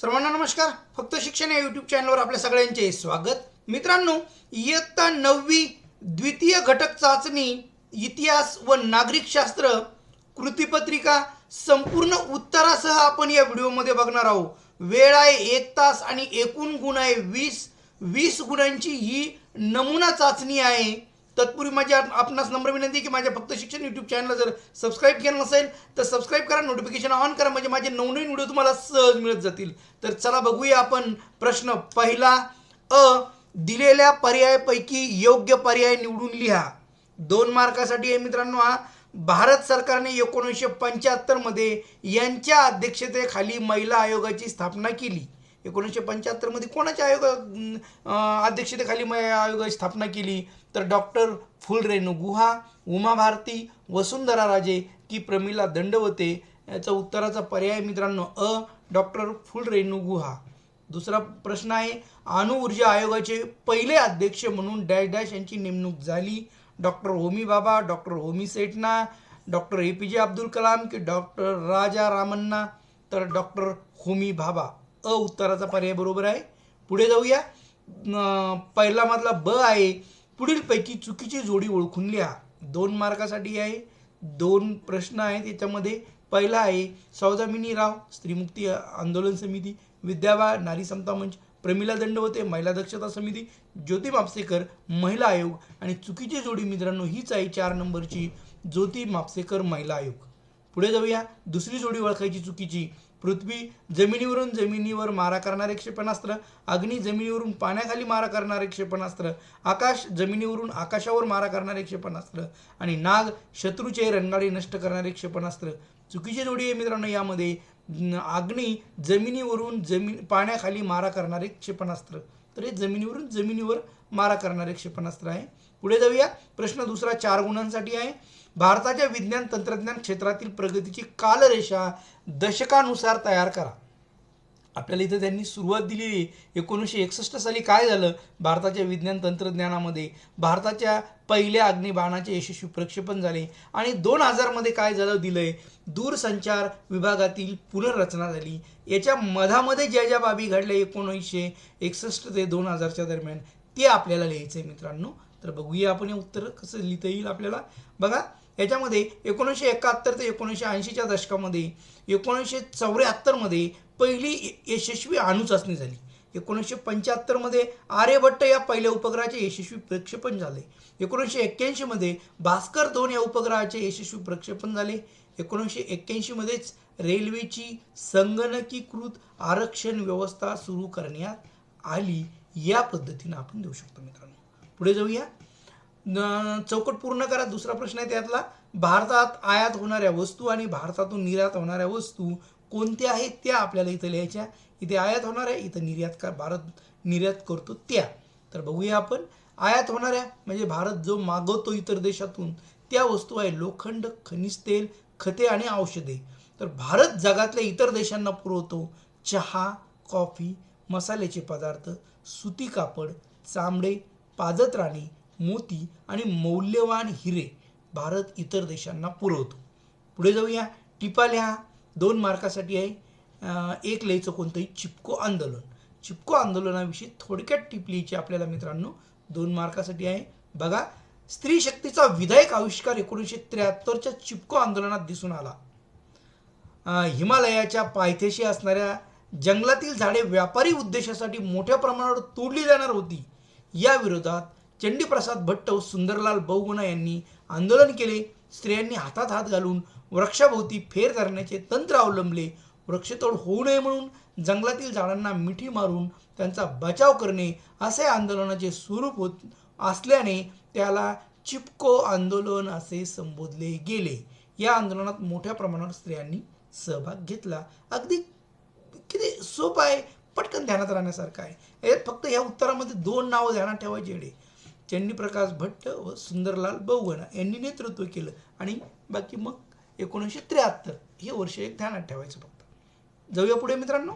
सर्वांना नमस्कार. फक्त शिक्षण या यूट्यूब चॅनलवर आपल्या सगळ्यांचे स्वागत. मित्रांनो इयत्ता नववी द्वितीय घटक चाचणी इतिहास व नागरिकशास्त्र कृतीपत्रिका संपूर्ण उत्तरासह आपण या व्हिडिओमध्ये बघणार आहोत. वेळ आहे एक तास आणि एकूण गुण आहे वीस. वीस गुणांची ही नमुना चाचणी आहे. तत्पूर्वी माझी आपणास नम्र विनंती आहे की माझ्या फक्त शिक्षण यूट्यूब चॅनल जर सबस्क्राईब केलं नसेल तर सबस्क्राईब करा नोटिफिकेशन ऑन करा म्हणजे माझे नवनवीन व्हिडिओ तुम्हाला सहज मिळत जातील. तर चला बघूया आपण प्रश्न पहिला. अ दिलेल्या पर्यायापैकी योग्य पर्याय निवडून लिहा. दोन मार्कासाठी आहे मित्रांनो हा. भारत सरकारने एकोणीसशे पंच्याहत्तरमध्ये यांच्या अध्यक्षतेखाली महिला आयोगाची स्थापना केली. एकोणीसशे पंच्याहत्तरमध्ये कोणाच्या आयोग अध्यक्षतेखाली महिला आयोगाची स्थापना केली? तर डॉक्टर फुलरेणू गुहा उमा भारती वसुंधरा राजे की प्रमिला दंडवते याचा उत्तराचा पर्याय मित्रांनो अ डॉक्टर फुलरेणू गुहा. दुसरा प्रश्न आहे अणुऊर्जा आयोगाचे पहिले अध्यक्ष म्हणून डॅश डॅश यांची नेमणूक झाली. Doctor Homi Baba doctor Homi Sethna doctor A P J Abdul Kalam की डॉक्टर राजा रामन्ना तर डॉक्टर होमी भाभा अ उत्तराचा पर्याय बरोबर आहे. पुढे जाऊया. पहिला मधला ब आहे. पुढीलपैकी चुकीची जोडी ओळखून लिहा दोन मार्कासाठी आहे दोन प्रश्न आहेत याच्यामध्ये पहिला आहे सौदामिनी राव स्त्रीमुक्ती आंदोलन समिती विद्यावा नारी समता मंच प्रमिला दंडवते महिला दक्षता समिती ज्योती मापसेकर महिला आयोग आणि चुकीची जोडी मित्रांनो हीच आहे चार नंबरची ज्योती मापसेकर महिला आयोग. पुढे जाऊया दुसरी जोडी ओळखायची चुकीची पृथ्वी जमिनीवरून जमिनीवर मारा करणारे क्षेपणास्त्र अग्नी जमिनीवरून पाण्याखाली मारा करणारे क्षेपणास्त्र आकाश जमिनीवरून आकाशावर मारा करणारे क्षेपणास्त्र आणि नाग शत्रूचे रणगाडे नष्ट करणारे क्षेपणास्त्र. चुकीची जोडी आहे मित्रांनो यामध्ये. अग्नी जमिनीवरून जमीन पाण्याखाली मारा करणारे क्षेपणास्त्र. तर हे जमिनीवरून जमिनीवर मारा करणारे क्षेपणास्त्र आहे. पुढे जाऊया. प्रश्न दुसरा चार गुणांसाठी आहे. भारताच्या विज्ञान तंत्रज्ञान क्षेत्रातील प्रगतीची कालरेषा दशकानुसार तयार करा. आपल्याला इथं त्यांनी सुरुवात दिली. आहे एकोणीसशे एकसष्ट साली काय झालं? भारताच्या विज्ञान तंत्रज्ञानामध्ये भारताच्या पहिल्या अग्निबाणाचे यशस्वी प्रक्षेपण झाले आणि दोन हजारमध्ये काय झालं? दिलंय. दूरसंचार विभागातील पुनर्रचना झाली. याच्या मधामध्ये ज्या ज्या बाबी घडल्या एकोणीसशे एकसष्ट ते दोन हजारच्या दरम्यान ते आपल्याला लिहायचं आहे मित्रांनो. तर बघूया आपण हे उत्तर कसं लिहिता येईल आपल्याला. बघा याच्यामध्ये एकोणीसशे एकाहत्तर ते एकोणीसशे ऐंशीच्या दशकामध्ये एकोणीसशे चौऱ्याहत्तरमध्ये पहिली यशस्वी अणुचाचणी झाली. एकोणीसशे पंच्याहत्तरमध्ये आर्यभट्ट या पहिल्या उपग्रहाचे यशस्वी प्रक्षेपण झाले. एकोणीसशे एक्क्याऐंशीमध्ये भास्कर दोन या उपग्रहाचे यशस्वी प्रक्षेपण झाले. एकोणीसशे एक्क्याऐंशीमध्येच रेल्वेची संगणकीकृत आरक्षण व्यवस्था सुरू करण्यात आली. या पद्धतीनं आपण देऊ शकतो मित्रांनो. पुढे जाऊया. चौकट पूर्ण करा. दुसरा प्रश्न आहे त्यातला. भारतात आयात होणाऱ्या वस्तू आणि भारतातून निर्यात होणाऱ्या वस्तू कोणत्या आहेत? त्या आपल्याला इथं लिहायच्या. इथे आयात होणाऱ्या इथं निर्यात का भारत निर्यात करतो त्या. तर बघूया आपण. आयात होणाऱ्या म्हणजे भारत जो मागवतो इतर देशातून त्या वस्तू आहे लोखंड खनिज तेल खते आणि औषधे. तर भारत जगातल्या इतर देशांना पुरवतो चहा कॉफी मसाल्याचे पदार्थ सुती कापड चामडे पादत्राणे मोती आणि मौल्यवान हिरे भारत इतर देशांना पुरवतो. पुढे जाऊया. टिपा लिहा दोन मार्कासाठी आहे. एक लिहायचं कोणतंही चिपको आंदोलन. चिपको आंदोलनाविषयी थोडक्यात टिप लिहायची आपल्याला मित्रांनो. दोन मार्कासाठी आहे. बघा स्त्री शक्तीचा विधायक आविष्कार एकोणीसशे त्र्याहत्तरच्या चिपको आंदोलनात दिसून आला. हिमालयाच्या पायथ्याशी असणाऱ्या जंगलातील झाडे व्यापारी उद्देशासाठी मोठ्या प्रमाणावर तोडली जाणार होती. या विरोधात चंडीप्रसाद भट्ट व सुंदरलाल बहुगुणा यांनी आंदोलन केले. स्त्रियांनी हातात हात घालून वृक्षाभोवती फेर धरण्याचे तंत्र अवलंबले. वृक्षतोड होऊ नये म्हणून जंगलातील झाडांना मिठी मारून त्यांचा बचाव करणे असे आंदोलनाचे स्वरूप होत असल्याने त्याला चिपको आंदोलन असे संबोधले गेले. या आंदोलनात मोठ्या प्रमाणावर स्त्रियांनी सहभाग घेतला. अगदी किती सोपं आहे. पटकन ध्यानात राहण्यासारखं आहे. हे फक्त या उत्तरामध्ये दोन नावं ध्यानात ठेवायची येडे. चंडीप्रकाश भट्ट व सुंदरलाल बहुगणा यांनी नेतृत्व केलं. आणि बाकी मग एकोणीसशे त्र्याहत्तर हे वर्ष एक ध्यानात ठेवायचं फक्त. जाऊया पुढे मित्रांनो.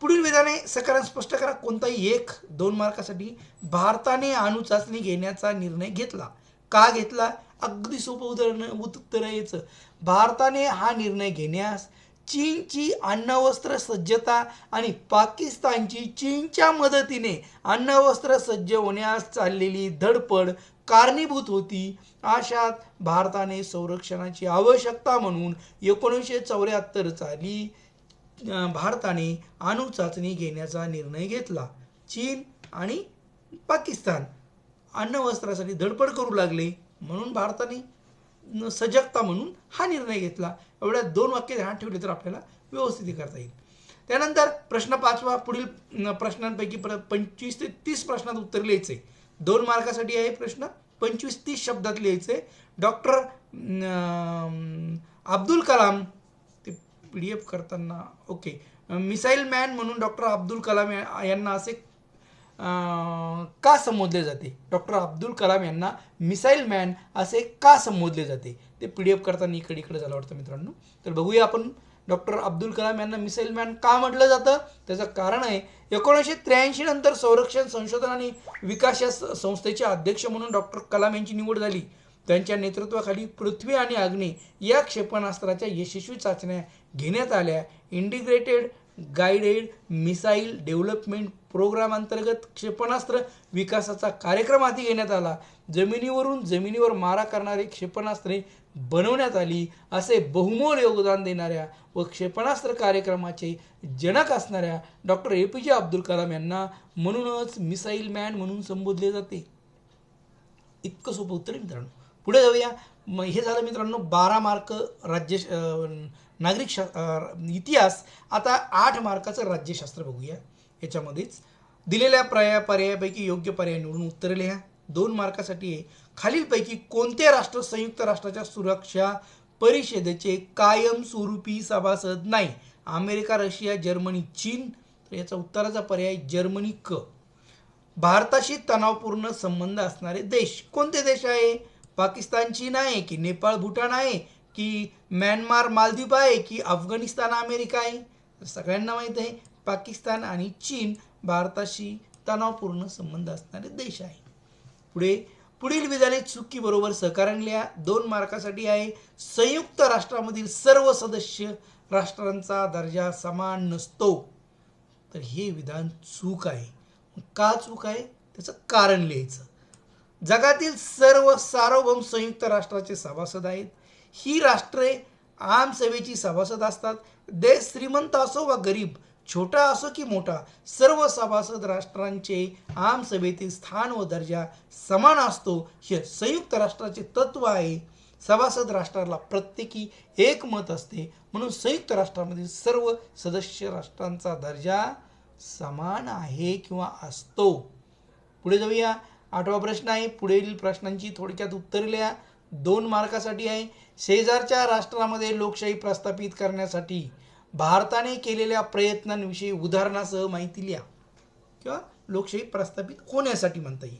पुढील विधाने सकारात्मक स्पष्ट करा. कोणताही एक दोन मार्कासाठी भारताने अणुचाचणी घेण्याचा निर्णय घेतला. का घेतला? अगदी सोपं उदाहरण उत्तर यायचं. भारताने हा निर्णय घेण्यास चीनची अन्नवस्त्र सज्जता आणि पाकिस्तानची चीनच्या मदतीने अन्नवस्त्र सज्ज होण्यास चाललेली धडपड कारणीभूत होती. अशात भारताने संरक्षणाची आवश्यकता म्हणून एकोणीसशे चौऱ्याहत्तर साली भारताने अणुचाचणी घेण्याचा निर्णय घेतला. चीन आणि पाकिस्तान अन्नवस्त्रासाठी धडपड करू लागले म्हणून भारताने सजगता म्हणून हा निर्णय घेतला. एवढ्या दोन वाक्य ध्यानात ठेवले तर आपल्याला व्यवस्थित करता येईल. त्यानंतर प्रश्न पाचवा पुढील प्रश्नांपैकी प्र पंचवीस ते तीस प्रश्नात उत्तर लिहायचं. आहे दोन मार्कासाठी आहे प्रश्न. पंचवीस तीस शब्दात लिहायचं. आहे डॉक्टर अब्दुल कलाम ते पी डी एफ करताना ओके. मिसाईल मॅन म्हणून डॉक्टर अब्दुल कलाम यांना असे का संबोधले जाते? डॉक्टर अब्दुल कलाम यांना मिसाईल मॅन असे का संबोधले जाते? ते पी डी एफ करताना इकडे इकडे झालं वाटतं मित्रांनो. तर बघूया आपण डॉक्टर अब्दुल कलाम यांना मिसाईल मॅन का म्हटलं जातं? त्याचं कारण आहे एकोणीसशे त्र्याऐंशी नंतर संरक्षण संशोधन आणि विकास या संस्थेचे अध्यक्ष म्हणून डॉक्टर कलाम यांची निवड झाली. त्यांच्या नेतृत्वाखाली पृथ्वी आणि अग्नी या क्षेपणास्त्राच्या यशस्वी चाचण्या घेण्यात आल्या. Integrated guided missile development programme अंतर्गत क्षेपणास्त्र विकासाचा कार्यक्रम हाती घेण्यात आला. जमिनीवरून जमिनीवर मारा करणारे क्षेपणास्त्रे बनवण्यात आली असे बहुमोल योगदान देणाऱ्या व क्षेपणास्त्र कार्यक्रमाचे जनक असणाऱ्या doctor A P J Abdul Kalam यांना म्हणूनच मिसाईल मॅन म्हणून संबोधले जाते. इतकं सोपं उत्तर मित्रांनो. पुढे जाऊया. मग हे झालं मित्रांनो बारा मार्क राज्य नागरिक शा इतिहास. आता आठ मार्काचं राज्यशास्त्र बघूया. याच्यामध्येच दिलेल्या पर्याय पर्यायापैकी योग्य पर्याय निवडून उत्तरे लिहा. दोन मार्कासाठी आहे. खालीलपैकी कोणते राष्ट्र संयुक्त राष्ट्राच्या सुरक्षा परिषदेचे कायमस्वरूपी सभासद नाही? अमेरिका रशिया जर्मनी चीन. तर याचा उत्तराचा पर्याय जर्मनी क. भारताशी तणावपूर्ण संबंध असणारे देश. कोणते देश आहे? पाकिस्तान चीन आहे की नेपाळ भूटान आहे? की म्यानमार मालदीव आहे की अफगाणिस्तान अमेरिका आहे? सगळ्यांना माहीत आहे पाकिस्तान आणि चीन भारताशी तणावपूर्ण संबंध असणारे देश आहे. पुढे पुढील विधाने चुकी बरोबर सहकारण लिहा दोन मार्कासाठी आहे. संयुक्त राष्ट्रामधील सर्व सदस्य राष्ट्रांचा दर्जा समान नसतो. तर हे विधान चूक आहे. का चूक आहे? त्याचं कारण लिहायचं. जगातील सर्व सार्वभौम संयुक्त राष्ट्राचे सभासद आहेत. ही राष्ट्रे आमसेवेची सभासद असतात. देश श्रीमंत असो वा गरीब छोटा असो की मोठा सर्व सभासद राष्ट्रांचे आमसभेतील स्थान व दर्जा समान असतो. हे संयुक्त राष्ट्राचे तत्व आहे. सभासद राष्ट्राला प्रत्येकी एक मत असते. म्हणून संयुक्त राष्ट्रामधील सर्व सदस्य राष्ट्रांचा दर्जा समान आहे किंवा असतो. पुढे जाऊया. आठवा प्रश्न आहे. पुढील प्रश्नांची थोडक्यात उत्तर लिहा. दोन मार्कासाठी आहे. शेजारच्या राष्ट्रामध्ये लोकशाही प्रस्थापित करण्यासाठी भारताने केलेल्या प्रयत्नांविषयी उदाहरणासह माहिती लिहा. किंवा लोकशाही प्रस्थापित होण्यासाठी म्हणता येईल.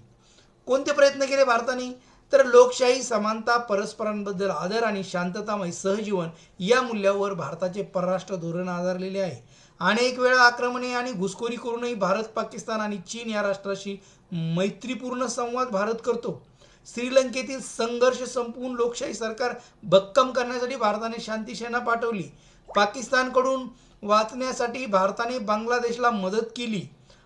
कोणते प्रयत्न केले भारताने? तर लोकशाही समानता परस्परांबद्दल आदर आणि शांततामय सहजीवन या मूल्यावर भारताचे परराष्ट्र धोरण आधारलेले आहे. अनेक वेळा आक्रमणे आणि घुसखोरी करूनही भारत पाकिस्तान आणि चीन या राष्ट्राशी मैत्रीपूर्ण संवाद भारत करतो. श्रीलंकेतील संघर्ष संपवून लोकशाही सरकार भक्कम करण्यासाठी भारताने शांती सेना पाठवली. पाकिस्तानकडून वाचण्यासाठी भारताने बांगलादेशला मदत केली.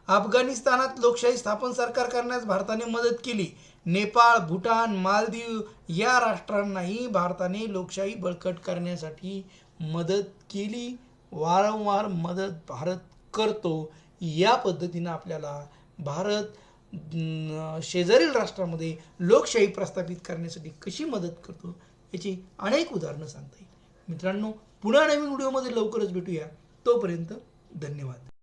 अफगाणिस्तानात लोकशाही स्थापन सरकार करण्यास भारताने मदत केली. नेपाळ भूटान मालदीव या राष्ट्रांनाही भारताने लोकशाही बळकट करण्यासाठी मदत केली. वारंवार मदत भारत करतो. या पद्धतीनं आपल्याला भारत शेजारील राष्ट्रामध्ये लोकशाही प्रस्थापित करण्यासाठी कशी मदत करतो याची अनेक उदाहरणं सांगता येईल. मित्रांनो पुन्हा नवीन व्हिडिओमध्ये लवकरच भेटूया. तोपर्यंत धन्यवाद.